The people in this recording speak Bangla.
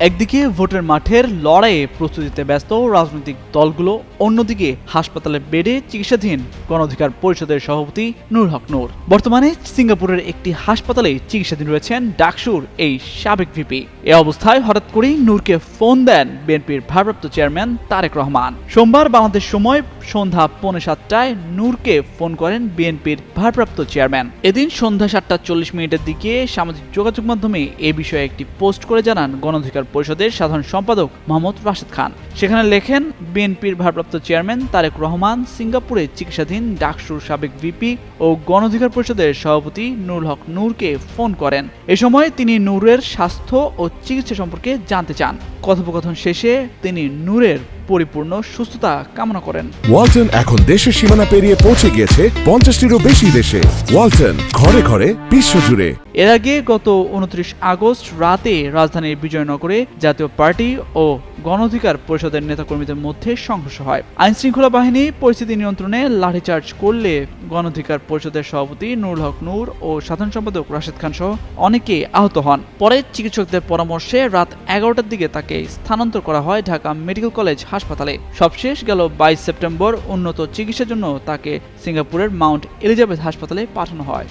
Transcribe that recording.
একদিকে ভোটের মাঠের লড়াইয়ে প্রস্তুতিতে ব্যস্ত রাজনৈতিক দলগুলো, অন্যদিকে হাসপাতালে বেডে চিকিৎসাধীন গণঅধিকার পরিষদের সভাপতি নূর হক নূর। বর্তমানে সিঙ্গাপুরের একটি হাসপাতালে চিকিৎসাধীন রয়েছেন ডাকসুর এই সাবেক ভিপি। এ অবস্থায় হঠাৎ করেই নূরকে ফোন দেন বিএনপির ভারপ্রাপ্ত চেয়ারম্যান তারেক রহমান। সোমবার বাংলাদেশ সময় সন্ধ্যা পৌনে সাতটায় নূরকে ফোন করেন বিএনপির ভারপ্রাপ্ত চেয়ারম্যান। এদিন সন্ধ্যা সাতটা চল্লিশ মিনিটের দিকে সামাজিক যোগাযোগ মাধ্যমে এ বিষয়ে একটি পোস্ট করে জানান গণঅধিকার পরিষদের সাধারণ সম্পাদক মোহাম্মদ রাশেদ খান। সেখানে লেখেন, বিএনপির ভারপ্রাপ্ত চেয়ারম্যান তারেক রহমান, সিঙ্গাপুরে চিকিৎসাধীন ডাকসুর সাবেক ভিপি ও গণঅধিকার পরিষদের সভাপতি নুরুল হক নূরকে ফোন করেন। এ সময় তিনি নূরের স্বাস্থ্য ও চিকিৎসা সম্পর্কে জানতে চান। কথোপকথন শেষে তিনি নূরের পরিপূর্ণ সুস্থতা কামনা করেন। ওয়ালটন এখন দেশের সীমানা পেরিয়ে পৌঁছে গিয়েছে পঞ্চাশটিরও বেশি দেশে। ওয়ালটন ঘরে ঘরে বিশ্বজুড়ে। এর আগে গত উনত্রিশ আগস্ট রাতে রাজধানীর বিজয়নগরে জাতীয় পার্টি ও গণঅধিকার পরিষদের নেতাকর্মীদের মধ্যে সংঘর্ষ হয়। আইনশৃঙ্খলা বাহিনী পরিস্থিতি নিয়ন্ত্রণে লাঠিচার্জ করলে গণঅধিকার পরিষদের সভাপতি নুরুল হক নূর ও সাধারণ সম্পাদক রাশেদ খান সহ অনেকে আহত হন। পরে চিকিৎসকদের পরামর্শে রাত এগারোটার দিকে তাকে স্থানান্তর করা হয় ঢাকা মেডিকেল কলেজ হাসপাতালে। সবশেষ গেল বাইশ সেপ্টেম্বর, উন্নত চিকিৎসার জন্য তাকে সিঙ্গাপুরের মাউন্ট এলিজাবেথ হাসপাতালে পাঠানো হয়।